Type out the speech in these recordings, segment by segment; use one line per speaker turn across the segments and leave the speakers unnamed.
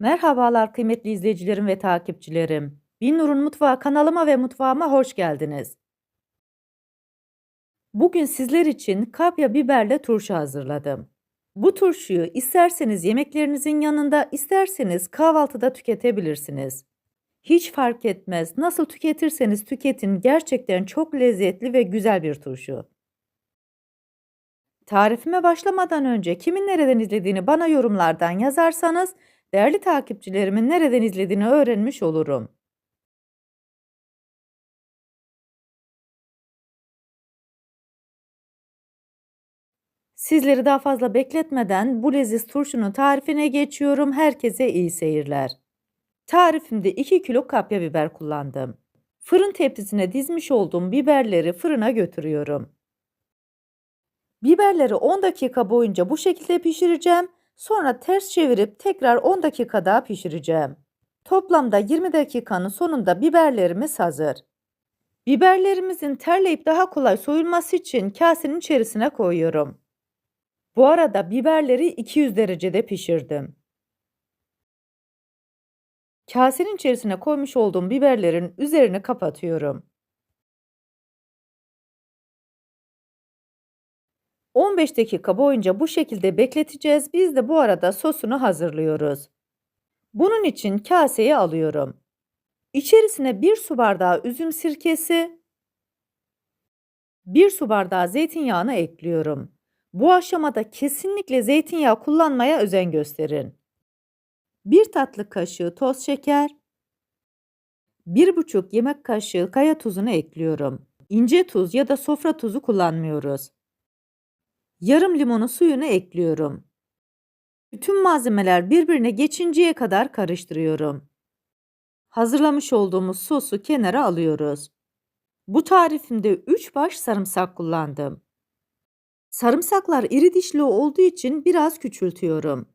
Merhabalar kıymetli izleyicilerim ve takipçilerim. Binnur'un Mutfağı kanalıma ve mutfağıma hoş geldiniz. Bugün sizler için kapya biberle turşu hazırladım. Bu turşuyu isterseniz yemeklerinizin yanında, isterseniz kahvaltıda tüketebilirsiniz. Hiç fark etmez. Nasıl tüketirseniz tüketin gerçekten çok lezzetli ve güzel bir turşu. Tarifime başlamadan önce kimin nereden izlediğini bana yorumlardan yazarsanız değerli takipçilerimin nereden izlediğini öğrenmiş olurum. Sizleri daha fazla bekletmeden bu leziz turşunun tarifine geçiyorum. Herkese iyi seyirler. Tarifimde 2 kilo kapya biber kullandım. Fırın tepsisine dizmiş olduğum biberleri fırına götürüyorum. Biberleri 10 dakika boyunca bu şekilde pişireceğim. Sonra ters çevirip tekrar 10 dakika daha pişireceğim. Toplamda 20 dakikanın sonunda biberlerimiz hazır. Biberlerimizin terleyip daha kolay soyulması için kasenin içerisine koyuyorum. Bu arada biberleri 200 derecede pişirdim. Kasenin içerisine koymuş olduğum biberlerin üzerini kapatıyorum. 15 dakika boyunca bu şekilde bekleteceğiz. Biz de bu arada sosunu hazırlıyoruz. Bunun için kaseye alıyorum. İçerisine 1 su bardağı üzüm sirkesi, 1 su bardağı zeytinyağını ekliyorum. Bu aşamada kesinlikle zeytinyağı kullanmaya özen gösterin. 1 tatlı kaşığı toz şeker, 1,5 yemek kaşığı kaya tuzunu ekliyorum. İnce tuz ya da sofra tuzu kullanmıyoruz. Yarım limonu suyunu ekliyorum. Bütün malzemeler birbirine geçinceye kadar karıştırıyorum. Hazırlamış olduğumuz sosu kenara alıyoruz. Bu tarifimde 3 baş sarımsak kullandım. Sarımsaklar iri dişli olduğu için biraz küçültüyorum.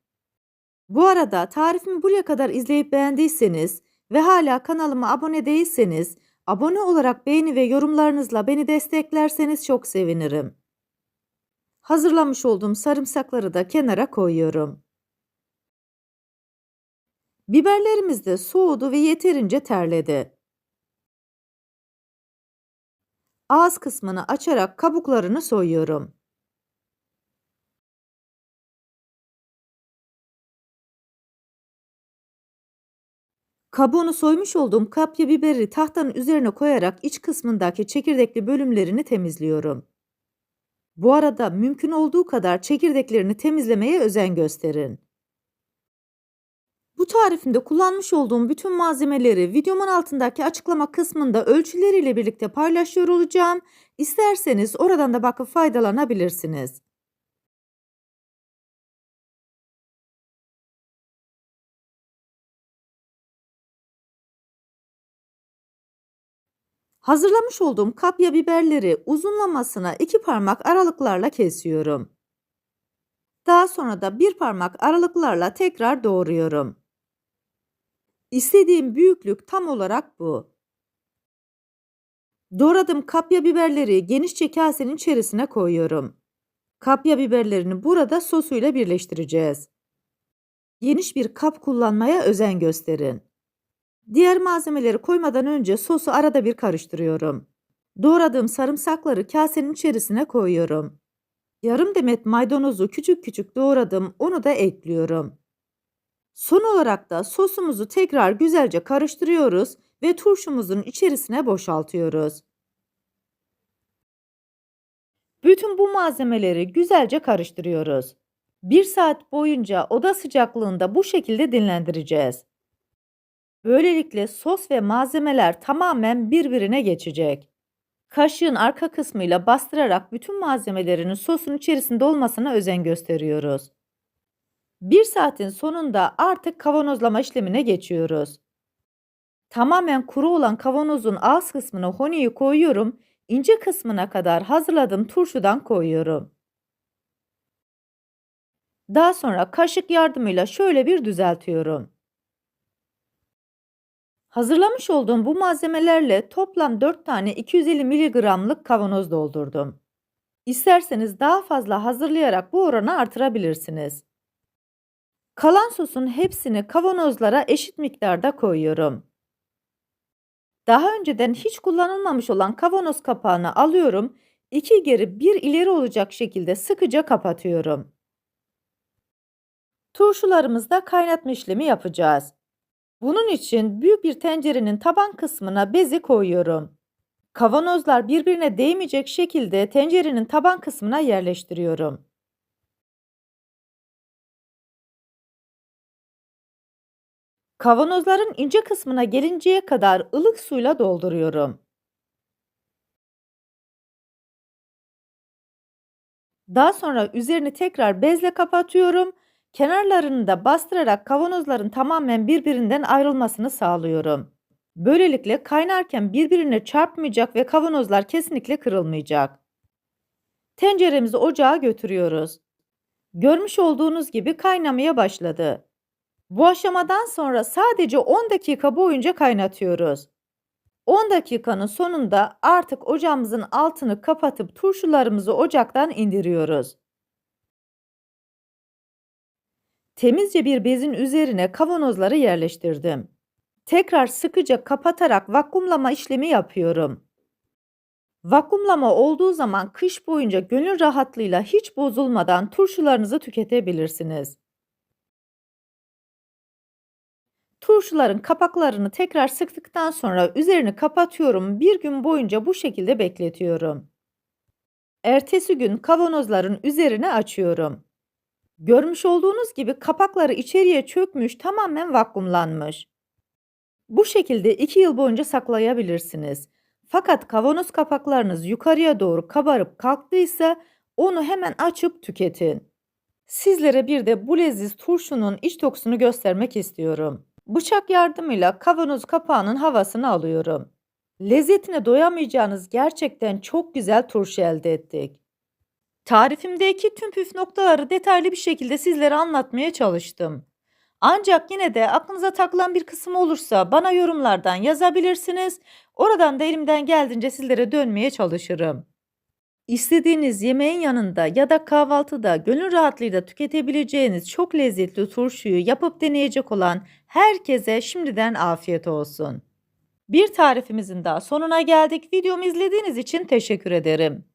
Bu arada tarifimi buraya kadar izleyip beğendiyseniz ve hala kanalıma abone değilseniz abone olarak beğeni ve yorumlarınızla beni desteklerseniz çok sevinirim. Hazırlamış olduğum sarımsakları da kenara koyuyorum. Biberlerimiz de soğudu ve yeterince terledi. Ağız kısmını açarak kabuklarını soyuyorum. Kabuğunu soymuş olduğum kapya biberi tahtanın üzerine koyarak iç kısmındaki çekirdekli bölümlerini temizliyorum. Bu arada mümkün olduğu kadar çekirdeklerini temizlemeye özen gösterin. Bu tarifimde kullanmış olduğum bütün malzemeleri videomun altındaki açıklama kısmında ölçüleriyle birlikte paylaşıyor olacağım. İsterseniz oradan da bakıp faydalanabilirsiniz. Hazırlamış olduğum kapya biberleri uzunlamasına iki parmak aralıklarla kesiyorum. Daha sonra da bir parmak aralıklarla tekrar doğruyorum. İstediğim büyüklük tam olarak bu. Doğradığım kapya biberleri genişçe kasenin içerisine koyuyorum. Kapya biberlerini burada sosuyla birleştireceğiz. Geniş bir kap kullanmaya özen gösterin. Diğer malzemeleri koymadan önce sosu arada bir karıştırıyorum. Doğradığım sarımsakları kasenin içerisine koyuyorum. Yarım demet maydanozu küçük küçük doğradım, onu da ekliyorum. Son olarak da sosumuzu tekrar güzelce karıştırıyoruz ve turşumuzun içerisine boşaltıyoruz. Bütün bu malzemeleri güzelce karıştırıyoruz. 1 saat boyunca oda sıcaklığında bu şekilde dinlendireceğiz. Böylelikle sos ve malzemeler tamamen birbirine geçecek. Kaşığın arka kısmıyla bastırarak bütün malzemelerinin sosun içerisinde olmasına özen gösteriyoruz. Bir saatin sonunda artık kavanozlama işlemine geçiyoruz. Tamamen kuru olan kavanozun ağız kısmına honiyi koyuyorum, ince kısmına kadar hazırladığım turşudan koyuyorum. Daha sonra kaşık yardımıyla şöyle bir düzeltiyorum. Hazırlamış olduğum bu malzemelerle toplam 4 tane 250 mg'lık kavanoz doldurdum. İsterseniz daha fazla hazırlayarak bu oranı artırabilirsiniz. Kalan sosun hepsini kavanozlara eşit miktarda koyuyorum. Daha önceden hiç kullanılmamış olan kavanoz kapağını alıyorum. iki geri bir ileri olacak şekilde sıkıca kapatıyorum. Turşularımızda kaynatma işlemi yapacağız. Bunun için büyük bir tencerenin taban kısmına bezi koyuyorum. Kavanozlar birbirine değmeyecek şekilde tencerenin taban kısmına yerleştiriyorum. Kavanozların ince kısmına gelinceye kadar ılık suyla dolduruyorum. Daha sonra üzerini tekrar bezle kapatıyorum. Kenarlarını da bastırarak kavanozların tamamen birbirinden ayrılmasını sağlıyorum. Böylelikle kaynarken birbirine çarpmayacak ve kavanozlar kesinlikle kırılmayacak. Tenceremizi ocağa götürüyoruz. Görmüş olduğunuz gibi kaynamaya başladı. Bu aşamadan sonra sadece 10 dakika boyunca kaynatıyoruz. 10 dakikanın sonunda artık ocağımızın altını kapatıp turşularımızı ocaktan indiriyoruz. Temizce bir bezin üzerine kavanozları yerleştirdim. Tekrar sıkıca kapatarak vakumlama işlemi yapıyorum. Vakumlama olduğu zaman kış boyunca gönül rahatlığıyla hiç bozulmadan turşularınızı tüketebilirsiniz. Turşuların kapaklarını tekrar sıktıktan sonra üzerini kapatıyorum. Bir gün boyunca bu şekilde bekletiyorum. Ertesi gün kavanozların üzerine açıyorum. Görmüş olduğunuz gibi kapakları içeriye çökmüş, tamamen vakumlanmış. Bu şekilde 2 yıl boyunca saklayabilirsiniz. Fakat kavanoz kapaklarınız yukarıya doğru kabarıp kalktıysa onu hemen açıp tüketin. Sizlere bir de bu leziz turşunun iç dokusunu göstermek istiyorum. Bıçak yardımıyla kavanoz kapağının havasını alıyorum. Lezzetine doyamayacağınız gerçekten çok güzel turşu elde ettik. Tarifimdeki tüm püf noktaları detaylı bir şekilde sizlere anlatmaya çalıştım. Ancak yine de aklınıza takılan bir kısım olursa bana yorumlardan yazabilirsiniz. Oradan da elimden geldiğince sizlere dönmeye çalışırım. İstediğiniz yemeğin yanında ya da kahvaltıda gönül rahatlığıyla tüketebileceğiniz çok lezzetli turşuyu yapıp deneyecek olan herkese şimdiden afiyet olsun. Bir tarifimizin daha sonuna geldik. Videomu izlediğiniz için teşekkür ederim.